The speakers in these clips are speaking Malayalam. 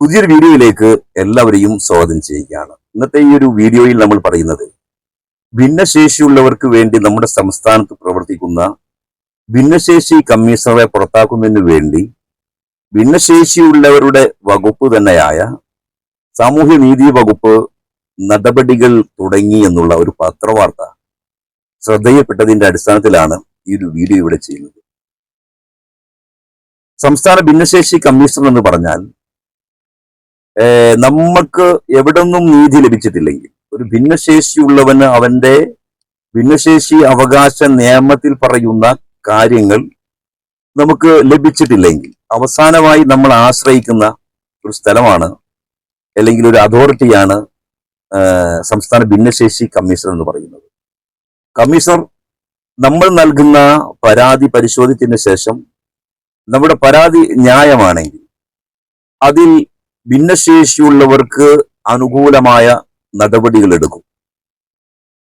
പുതിയൊരു വീഡിയോയിലേക്ക് എല്ലാവരെയും സ്വാഗതം ചെയ്യുകയാണ്. ഇന്നത്തെ ഈ ഒരു വീഡിയോയിൽ നമ്മൾ പറയുന്നത് ഭിന്നശേഷിയുള്ളവർക്ക് വേണ്ടി നമ്മുടെ സംസ്ഥാനത്ത് പ്രവർത്തിക്കുന്ന ഭിന്നശേഷി കമ്മീഷണറെ പുറത്താക്കുന്നതിന് വേണ്ടി ഭിന്നശേഷിയുള്ളവരുടെ വകുപ്പ് തന്നെയായ സാമൂഹ്യനീതി വകുപ്പ് നടപടികൾ തുടങ്ങി എന്നുള്ള ഒരു പത്രവാർത്ത ശ്രദ്ധയിൽപ്പെട്ടതിന്റെ അടിസ്ഥാനത്തിലാണ് ഈ ഒരു വീഡിയോ ഇവിടെ ചെയ്യുന്നത്. സംസ്ഥാന ഭിന്നശേഷി കമ്മീഷണർ എന്ന് പറഞ്ഞാൽ നമുക്ക് എവിടെ നിന്നും നീതി ലഭിച്ചിട്ടില്ലെങ്കിൽ ഒരു ഭിന്നശേഷിയുള്ളവന് അവന്റെ ഭിന്നശേഷി അവകാശ നിയമത്തിൽ പറയുന്ന കാര്യങ്ങൾ നമുക്ക് ലഭിച്ചിട്ടില്ലെങ്കിൽ അവസാനമായി നമ്മൾ ആശ്രയിക്കുന്ന ഒരു സ്ഥലമാണ് അല്ലെങ്കിൽ ഒരു അതോറിറ്റിയാണ് സംസ്ഥാന ഭിന്നശേഷി കമ്മീഷണർ എന്ന് പറയുന്നത്. കമ്മീഷണർ നമ്മൾ നൽകുന്ന പരാതി പരിശോധിച്ചതിന് ശേഷം നമ്മുടെ പരാതി ന്യായമാണെങ്കിൽ അതിൽ ഭിന്നശേഷിയുള്ളവർക്ക് അനുകൂലമായ നടപടികൾ എടുക്കും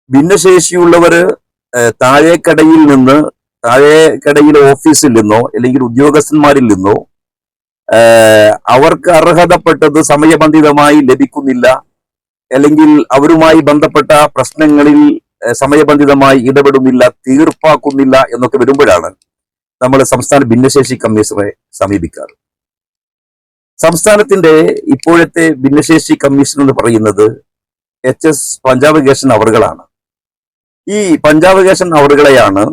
ഭിന്നശേഷിയുള്ളവര് താഴേക്കടയിൽ നിന്ന് താഴേക്കടയിലെ ഓഫീസിൽ നിന്നോ അല്ലെങ്കിൽ ഉദ്യോഗസ്ഥന്മാരിൽ നിന്നോ അവർക്ക് അർഹതപ്പെട്ടത് സമയബന്ധിതമായി ലഭിക്കുന്നില്ല അല്ലെങ്കിൽ അവരുമായി ബന്ധപ്പെട്ട പ്രശ്നങ്ങളിൽ സമയബന്ധിതമായി ഇടപെടുന്നില്ല തീർപ്പാക്കുന്നില്ല എന്നൊക്കെ വരുമ്പോഴാണ് നമ്മൾ സംസ്ഥാന ഭിന്നശേഷി കമ്മീഷനെ സമീപിക്കാറ്. സംസ്ഥാനത്തിന്റെ ഇപ്പോഴത്തെ ഭിന്നശേഷി കമ്മീഷൻ എന്ന് പറയുന്നത് എച്ച് എസ് പഞ്ചാബ് കേശൻ അവറുകളാണ് ഈ പഞ്ചാബ് കേശൻ അവറുകളെയാണ്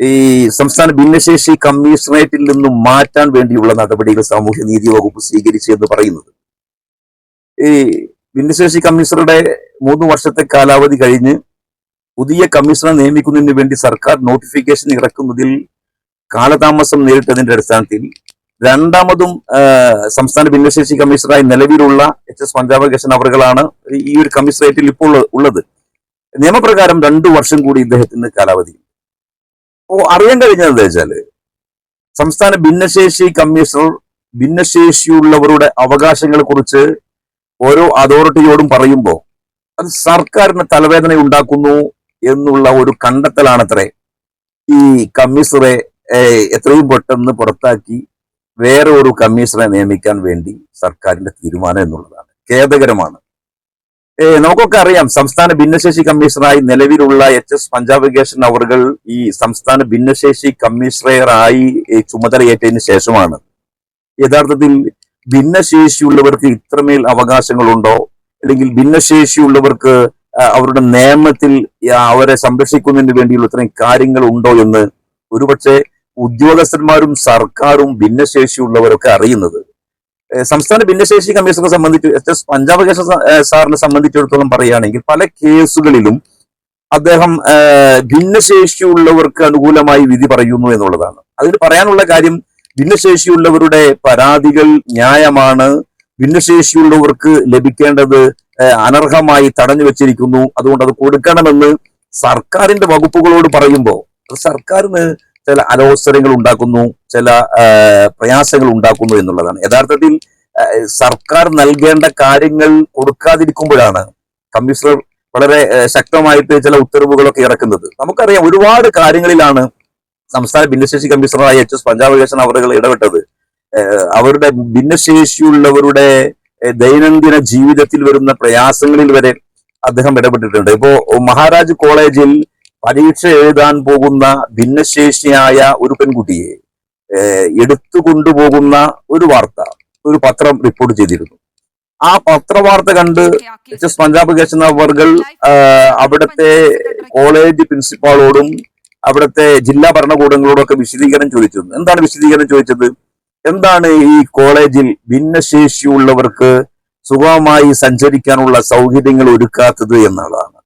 ഈ സംസ്ഥാന ഭിന്നശേഷി കമ്മീഷണറേറ്റിൽ നിന്നും മാറ്റാൻ വേണ്ടിയുള്ള നടപടികൾ സാമൂഹ്യ നീതി വകുപ്പ് സ്വീകരിച്ചു എന്ന് പറയുന്നത്. ഈ ഭിന്നശേഷി കമ്മീഷണറുടെ മൂന്ന് വർഷത്തെ കാലാവധി കഴിഞ്ഞ് പുതിയ കമ്മീഷണറെ നിയമിക്കുന്നതിന് വേണ്ടി സർക്കാർ നോട്ടിഫിക്കേഷൻ ഇറക്കുന്നതിൽ കാലതാമസം നേരിട്ടതിന്റെ അടിസ്ഥാനത്തിൽ രണ്ടാമതും സംസ്ഥാന ഭിന്നശേഷി കമ്മീഷണറായി നിലവിലുള്ള എച്ച് എസ് പഞ്ചാബ് അവർകളാണ് ഈ ഒരു കമ്മീഷണറേറ്റിൽ ഇപ്പോൾ ഉള്ളത്. നിയമപ്രകാരം രണ്ടു വർഷം കൂടി ഇദ്ദേഹത്തിന് കാലാവധി. അപ്പോ അറിയാൻ കഴിഞ്ഞത് എന്താ വെച്ചാൽ സംസ്ഥാന ഭിന്നശേഷി കമ്മീഷണർ ഭിന്നശേഷിയുള്ളവരുടെ അവകാശങ്ങളെ കുറിച്ച് ഓരോ അതോറിറ്റിയോടും പറയുമ്പോൾ അത് സർക്കാരിന് തലവേദന ഉണ്ടാക്കുന്നു എന്നുള്ള ഒരു കണ്ടെത്തലാണത്രേ ഈ കമ്മീഷണറെ എത്രയും പെട്ടെന്ന് പുറത്താക്കി വേറെ ഒരു കമ്മീഷണറെ നിയമിക്കാൻ വേണ്ടി സർക്കാരിന്റെ തീരുമാനം എന്നുള്ളതാണ്. ഖേദകരമാണ്. നമുക്കൊക്കെ അറിയാം സംസ്ഥാന ഭിന്നശേഷി കമ്മീഷണറായി നിലവിലുള്ള എച്ച് എസ് പഞ്ചാബ് ഗേഷൻ അവറുകൾ ഈ സംസ്ഥാന ഭിന്നശേഷി കമ്മീഷണറായി ചുമതലയേറ്റതിന് ശേഷമാണ്. യഥാർത്ഥത്തിൽ ഭിന്നശേഷിയുള്ളവർക്ക് ഇത്രമേൽ അവകാശങ്ങളുണ്ടോ? അല്ലെങ്കിൽ ഭിന്നശേഷിയുള്ളവർക്ക് അവരുടെ നിയമത്തിൽ അവരെ സംരക്ഷിക്കുന്നതിന് വേണ്ടിയുള്ള ഇത്രയും കാര്യങ്ങൾ ഉണ്ടോ എന്ന് ഒരുപക്ഷെ ഉദ്യോഗസ്ഥന്മാരും സർക്കാരും ഭിന്നശേഷിയുള്ളവരൊക്കെ അറിയുന്നത്. സംസ്ഥാന ഭിന്നശേഷി കമ്മീഷനെ സംബന്ധിച്ച് പഞ്ചാബ് കേസ് സാറിനെ സംബന്ധിച്ചിടത്തോളം പറയുകയാണെങ്കിൽ പല കേസുകളിലും അദ്ദേഹം ഭിന്നശേഷിയുള്ളവർക്ക് അനുകൂലമായി വിധി പറയുന്നു എന്നുള്ളതാണ്. അതിന് പറയാനുള്ള കാര്യം ഭിന്നശേഷിയുള്ളവരുടെ പരാതികൾ ന്യായമാണ്. ഭിന്നശേഷിയുള്ളവർക്ക് ലഭിക്കേണ്ടത് അനർഹമായി തടഞ്ഞു വെച്ചിരിക്കുന്നു. അതുകൊണ്ട് അത് കൊടുക്കണമെന്ന് സർക്കാരിന്റെ വകുപ്പുകളോട് പറയുമ്പോൾ സർക്കാരിന് ചില അലോസരങ്ങൾ ഉണ്ടാക്കുന്നു ചില പ്രയാസങ്ങൾ ഉണ്ടാക്കുന്നു എന്നുള്ളതാണ്. യഥാർത്ഥത്തിൽ സർക്കാർ നൽകേണ്ട കാര്യങ്ങൾ കൊടുക്കാതിരിക്കുമ്പോഴാണ് കമ്മീഷണർ വളരെ ശക്തമായിട്ട് ചില ഉത്തരവുകളൊക്കെ ഇറക്കുന്നത്. നമുക്കറിയാം ഒരുപാട് കാര്യങ്ങളിലാണ് സംസ്ഥാന ഭിന്നശേഷി കമ്മീഷണറായ എച്ച് എസ് പഞ്ചാബ് കേശൻ അവറുകൾ ഇടപെട്ടത് അവരുടെ ഭിന്നശേഷിയുള്ളവരുടെ ദൈനംദിന ജീവിതത്തിൽ വരുന്ന പ്രയാസങ്ങളിൽ വരെ അദ്ദേഹം ഇടപെട്ടിട്ടുണ്ട്. ഇപ്പോ മഹാരാജ് കോളേജിൽ പരീക്ഷ എഴുതാൻ പോകുന്ന ഭിന്നശേഷിയായ ഒരു പെൺകുട്ടിയെ എടുത്തു കൊണ്ടുപോകുന്ന ഒരു വാർത്ത ഒരു പത്രം റിപ്പോർട്ട് ചെയ്തിരുന്നു. ആ പത്രവാർത്ത കണ്ട് എച്ച് എസ് പഞ്ചാബ് കേശൻ അവർകൾ അവിടുത്തെ കോളേജ് പ്രിൻസിപ്പാളോടും അവിടുത്തെ ജില്ലാ ഭരണകൂടങ്ങളോടും ഒക്കെ വിശദീകരണം ചോദിച്ചിരുന്നു. എന്താണ് വിശദീകരണം ചോദിച്ചത്? എന്താണ് ഈ കോളേജിൽ ഭിന്നശേഷിയുള്ളവർക്ക് സുഗമമായി സഞ്ചരിക്കാനുള്ള സൗകര്യങ്ങൾ ഒരുക്കാത്തത് എന്നുള്ളതാണ്.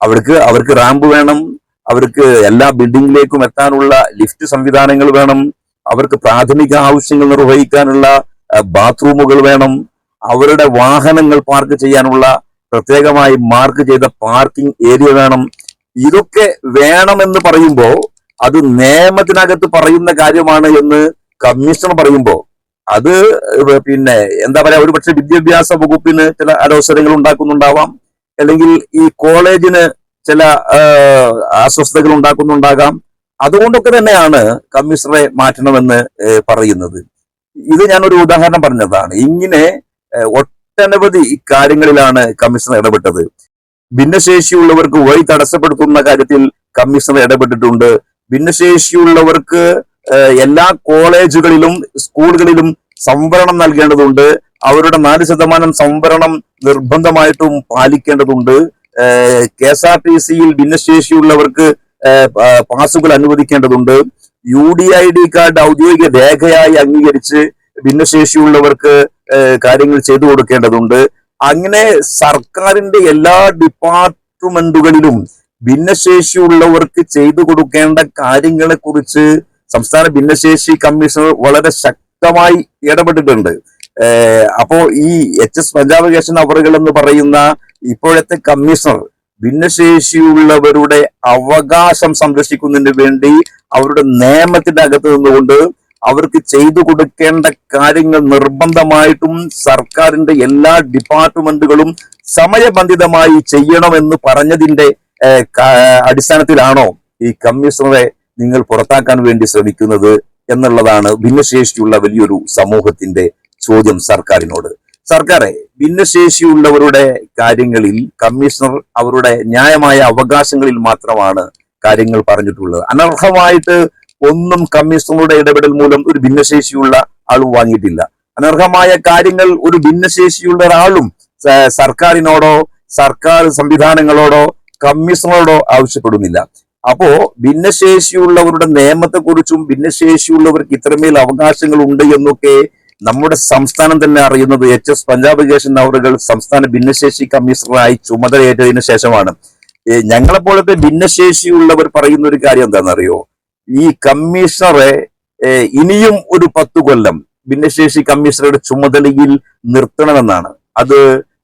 അവർക്ക് അവർക്ക് റാമ്പ് വേണം അവർക്ക് എല്ലാ ബിൽഡിങ്ങിലേക്കും എത്താനുള്ള ലിഫ്റ്റ് സംവിധാനങ്ങൾ വേണം. അവർക്ക് പ്രാഥമിക ആവശ്യങ്ങൾ നിർവഹിക്കാനുള്ള ബാത്റൂമുകൾ വേണം. അവരുടെ വാഹനങ്ങൾ പാർക്ക് ചെയ്യാനുള്ള പ്രത്യേകമായി മാർക്ക് ചെയ്ത പാർക്കിംഗ് ഏരിയ വേണം. ഇതൊക്കെ വേണമെന്ന് പറയുമ്പോൾ അത് നിയമത്തിനകത്ത് പറയുന്ന കാര്യമാണ് എന്ന് കമ്മീഷണർ പറയുമ്പോൾ. അത് പിന്നെ എന്താ പറയാ ഒരു പക്ഷെ വിദ്യാഭ്യാസ വകുപ്പിന് ചില അലോസരങ്ങൾ ഉണ്ടാക്കുന്നുണ്ടാവാം. അല്ലെങ്കിൽ ഈ കോളേജിന് ചില അസ്വസ്ഥതകൾ ഉണ്ടാക്കുന്നുണ്ടാകാം. അതുകൊണ്ടൊക്കെ തന്നെയാണ് കമ്മീഷണറെ മാറ്റണമെന്ന് പറയുന്നത്. ഇത് ഞാനൊരു ഉദാഹരണം പറഞ്ഞതാണ്. ഇങ്ങനെ ഒട്ടനവധി കാര്യങ്ങളിലാണ് കമ്മീഷണർ ഇടപെട്ടത്. ഭിന്നശേഷിയുള്ളവർക്ക് വഴി തടസ്സപ്പെടുത്തുന്ന കാര്യത്തിൽ കമ്മീഷണർ ഇടപെട്ടിട്ടുണ്ട്. ഭിന്നശേഷിയുള്ളവർക്ക് എല്ലാ കോളേജുകളിലും സ്കൂളുകളിലും സംവരണം നൽകേണ്ടതുണ്ട്. അവരുടെ നാല് ശതമാനം സംവരണം നിർബന്ധമായിട്ടും പാലിക്കേണ്ടതുണ്ട്. കെ എസ് ആർ ടി സിയിൽ ഭിന്നശേഷിയുള്ളവർക്ക് പാസുകൾ അനുവദിക്കേണ്ടതുണ്ട്. U D I D card ഔദ്യോഗിക രേഖയായി അംഗീകരിച്ച് ഭിന്നശേഷിയുള്ളവർക്ക് കാര്യങ്ങൾ ചെയ്തു കൊടുക്കേണ്ടതുണ്ട്. അങ്ങനെ സർക്കാരിന്റെ എല്ലാ ഡിപ്പാർട്ട്മെന്റുകളിലും ഭിന്നശേഷിയുള്ളവർക്ക് ചെയ്തു കൊടുക്കേണ്ട കാര്യങ്ങളെ കുറിച്ച് സംസ്ഥാന ഭിന്നശേഷി കമ്മീഷണർ വളരെ ശക്തമായി ഇടപെട്ടിട്ടുണ്ട്. അപ്പോ ഈ എച്ച് എസ് പഞ്ചാബ് കേശൻ അവറുകൾ എന്ന് പറയുന്ന ഇപ്പോഴത്തെ കമ്മീഷണർ ഭിന്നശേഷിയുള്ളവരുടെ അവകാശം സംരക്ഷിക്കുന്നതിന് വേണ്ടി അവരുടെ നിയമത്തിന്റെ അകത്ത് നിന്നുകൊണ്ട് അവർക്ക് ചെയ്തു കൊടുക്കേണ്ട കാര്യങ്ങൾ നിർബന്ധമായിട്ടും സർക്കാരിന്റെ എല്ലാ ഡിപ്പാർട്ട്മെന്റുകളും സമയബന്ധിതമായി ചെയ്യണമെന്ന് പറഞ്ഞതിന്റെ അടിസ്ഥാനത്തിലാണോ ഈ കമ്മീഷണറെ നിങ്ങൾ പുറത്താക്കാൻ വേണ്ടി ശ്രമിക്കുന്നത് എന്നുള്ളതാണ് ഭിന്നശേഷിയുള്ള വലിയൊരു സമൂഹത്തിന്റെ ചോദ്യം സർക്കാരിനോട്. സർക്കാരെ ഭിന്നശേഷിയുള്ളവരുടെ കാര്യങ്ങളിൽ കമ്മീഷണർ അവരുടെ ന്യായമായ അവകാശങ്ങളിൽ മാത്രമാണ് കാര്യങ്ങൾ പറഞ്ഞിട്ടുള്ളത്. അനർഹമായിട്ട് ഒന്നും കമ്മീഷണറുടെ ഇടപെടൽ മൂലം ഒരു ഭിന്നശേഷിയുള്ള ആളും വാങ്ങിയിട്ടില്ല. അനർഹമായ കാര്യങ്ങൾ ഒരു ഭിന്നശേഷിയുള്ള ഒരാളും സർക്കാരിനോടോ സർക്കാർ സംവിധാനങ്ങളോടോ കമ്മീഷണറോടോ ആവശ്യപ്പെടുന്നില്ല. അപ്പോ ഭിന്നശേഷിയുള്ളവരുടെ നിയമത്തെക്കുറിച്ചും ഭിന്നശേഷിയുള്ളവർക്ക് ഇത്രമേൽ അവകാശങ്ങൾ ഉണ്ട് എന്നൊക്കെ നമ്മുടെ സംസ്ഥാനം തന്നെ അറിയുന്നത് എച്ച് എസ് പഞ്ചാബ് കേഷൻ നവറുകൾ സംസ്ഥാന ഭിന്നശേഷി കമ്മീഷണറായി ചുമതലയേറ്റതിനു ശേഷമാണ്. ഞങ്ങളെപ്പോലത്തെ ഭിന്നശേഷിയുള്ളവർ പറയുന്ന ഒരു കാര്യം എന്താണെന്നറിയോ? ഈ കമ്മീഷണറെ ഇനിയും ഒരു പത്തു കൊല്ലം ഭിന്നശേഷി കമ്മീഷണറുടെ ചുമതലയിൽ നിർത്തണമെന്നാണ്. അത്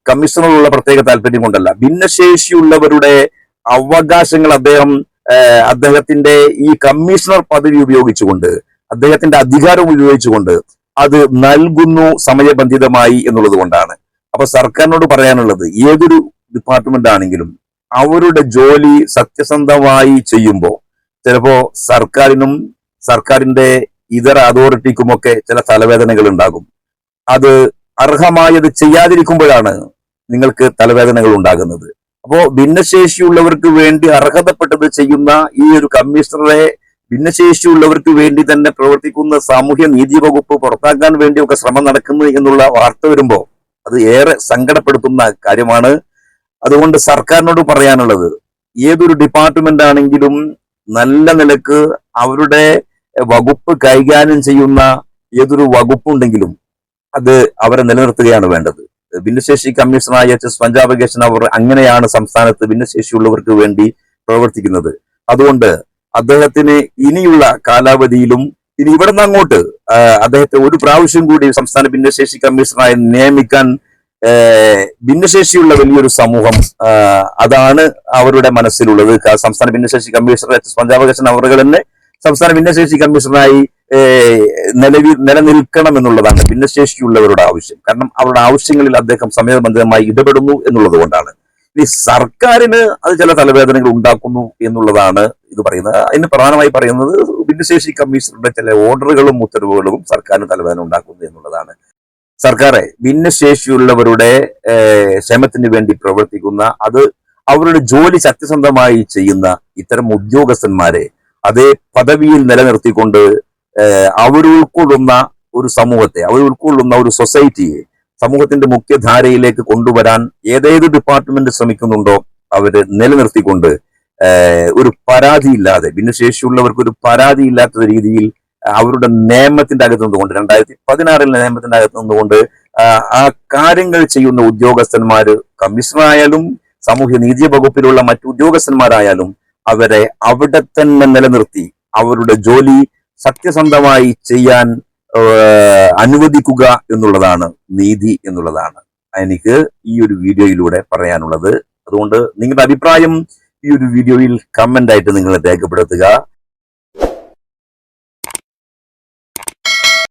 കമ്മീഷണറുള്ള പ്രത്യേക താല്പര്യം കൊണ്ടല്ല. ഭിന്നശേഷിയുള്ളവരുടെ അവകാശങ്ങൾ അദ്ദേഹം അദ്ദേഹത്തിന്റെ ഈ കമ്മീഷണർ പദവി ഉപയോഗിച്ചുകൊണ്ട് അദ്ദേഹത്തിന്റെ അധികാരം ഉപയോഗിച്ചുകൊണ്ട് അത് നൽകുന്നു സമയബന്ധിതമായി എന്നുള്ളത് കൊണ്ടാണ്. അപ്പൊ സർക്കാരിനോട് പറയാനുള്ളത് ഏതൊരു ഡിപ്പാർട്ട്മെന്റ് ആണെങ്കിലും അവരുടെ ജോലി സത്യസന്ധമായി ചെയ്യുമ്പോൾ ചിലപ്പോ സർക്കാരിനും സർക്കാരിന്റെ ഇതര അതോറിറ്റിക്കുമൊക്കെ ചില തലവേദനകൾ ഉണ്ടാകും. അത് അർഹമായത് ചെയ്യാതിരിക്കുമ്പോഴാണ് നിങ്ങൾക്ക് തലവേദനകൾ ഉണ്ടാകുന്നത്. അപ്പോ ഭിന്നശേഷിയുള്ളവർക്ക് വേണ്ടി അർഹതപ്പെട്ടത് ചെയ്യുന്ന ഈ ഒരു കമ്മീഷണറെ ഭിന്നശേഷിയുള്ളവർക്ക് വേണ്ടി തന്നെ പ്രവർത്തിക്കുന്ന സാമൂഹ്യ നീതി വകുപ്പ് പുറത്താക്കാൻ വേണ്ടിയൊക്കെ ശ്രമം നടക്കുന്നു എന്നുള്ള വാർത്ത വരുമ്പോൾ അത് ഏറെ സങ്കടപ്പെടുത്തുന്ന കാര്യമാണ്. അതുകൊണ്ട് സർക്കാരിനോട് പറയാനുള്ളത് ഏതൊരു ഡിപ്പാർട്ട്മെന്റ് ആണെങ്കിലും നല്ല നിലയ്ക്ക് അവരുടെ വകുപ്പ് കൈകാര്യം ചെയ്യുന്ന ഏതൊരു വകുപ്പുണ്ടെങ്കിലും അത് അവരെ നിലനിർത്തുകയാണ് വേണ്ടത്. ഭിന്നശേഷി കമ്മീഷണറായ എച്ച് എസ് പഞ്ചാബ് കേശൻ അവർ അങ്ങനെയാണ് സംസ്ഥാനത്ത് ഭിന്നശേഷിയുള്ളവർക്ക് വേണ്ടി പ്രവർത്തിക്കുന്നത്. അതുകൊണ്ട് അദ്ദേഹത്തിന് ഇനിയുള്ള കാലാവധിയിലും ഇനി ഇവിടെ നിന്ന് അങ്ങോട്ട് അദ്ദേഹത്തെ ഒരു പ്രാവശ്യം കൂടി സംസ്ഥാന ഭിന്നശേഷി കമ്മീഷണറായി നിയമിക്കാൻ ഭിന്നശേഷിയുള്ള വലിയൊരു സമൂഹം അതാണ് അവരുടെ മനസ്സിലുള്ളത്. സംസ്ഥാന ഭിന്നശേഷി കമ്മീഷണർ എച്ച് എസ് അവർക്ക് തന്നെ സംസ്ഥാന ഭിന്നശേഷി കമ്മീഷണറായി നിലവിൽ നിലനിൽക്കണം എന്നുള്ളതാണ് ഭിന്നശേഷിയുള്ളവരുടെ ആവശ്യം. കാരണം അവരുടെ ആവശ്യങ്ങളിൽ അദ്ദേഹം സമയബന്ധിതമായി ഇടപെടുന്നു എന്നുള്ളത് കൊണ്ടാണ്. ഇനി സർക്കാരിന് അത് ചില തലവേദനകൾ ഉണ്ടാക്കുന്നു എന്നുള്ളതാണ് ഇത് പറയുന്നത്. അതിന് പ്രധാനമായി പറയുന്നത് ഭിന്നശേഷി കമ്മീഷണറുടെ ചില ഓർഡറുകളും ഉത്തരവുകളും സർക്കാരിന് തലവേദന ഉണ്ടാക്കുന്നു എന്നുള്ളതാണ്. സർക്കാരെ ഭിന്നശേഷിയുള്ളവരുടെ ക്ഷേമത്തിന് വേണ്ടി പ്രവർത്തിക്കുന്ന അത് അവരുടെ ജോലി സത്യസന്ധമായി ചെയ്യുന്ന ഇത്തരം ഉദ്യോഗസ്ഥന്മാരെ അതേ പദവിയിൽ നിലനിർത്തിക്കൊണ്ട് അവരുൾക്കൊള്ളുന്ന ഒരു സമൂഹത്തെ അവർ ഉൾക്കൊള്ളുന്ന ഒരു സൊസൈറ്റിയെ സമൂഹത്തിന്റെ മുഖ്യധാരയിലേക്ക് കൊണ്ടുവരാൻ ഏതേത് ഡിപ്പാർട്ട്മെന്റ് ശ്രമിക്കുന്നുണ്ടോ അവർ നിലനിർത്തിക്കൊണ്ട് ഒരു പരാതിയില്ലാതെ ഭിന്നശേഷിയുള്ളവർക്ക് ഒരു പരാതിയില്ലാത്ത രീതിയിൽ അവരുടെ നിയമത്തിന്റെ അകത്ത് നിന്നുകൊണ്ട് രണ്ടായിരത്തി പതിനാറിലെ നിയമത്തിന്റെ അകത്ത് നിന്നുകൊണ്ട് ആ, കാര്യങ്ങൾ ചെയ്യുന്ന ഉദ്യോഗസ്ഥന്മാര് കമ്മീഷണറായാലും സാമൂഹ്യ നീതി വകുപ്പിലുള്ള മറ്റു ഉദ്യോഗസ്ഥന്മാരായാലും അവരെ അവിടെ തന്നെ നിലനിർത്തി അവരുടെ ജോലി സത്യസന്ധമായി ചെയ്യാൻ അനുവദിക്കുക എന്നുള്ളതാണ് നീതി എന്നുള്ളതാണ്. എനിക്ക് ഈ ഒരു വീഡിയോയിലൂടെ പറയാനുള്ളത്. അതുകൊണ്ട് നിങ്ങളുടെ അഭിപ്രായം ഈ ഒരു വീഡിയോയിൽ കമന്റ് ആയിട്ട് നിങ്ങൾ രേഖപ്പെടുത്തുക.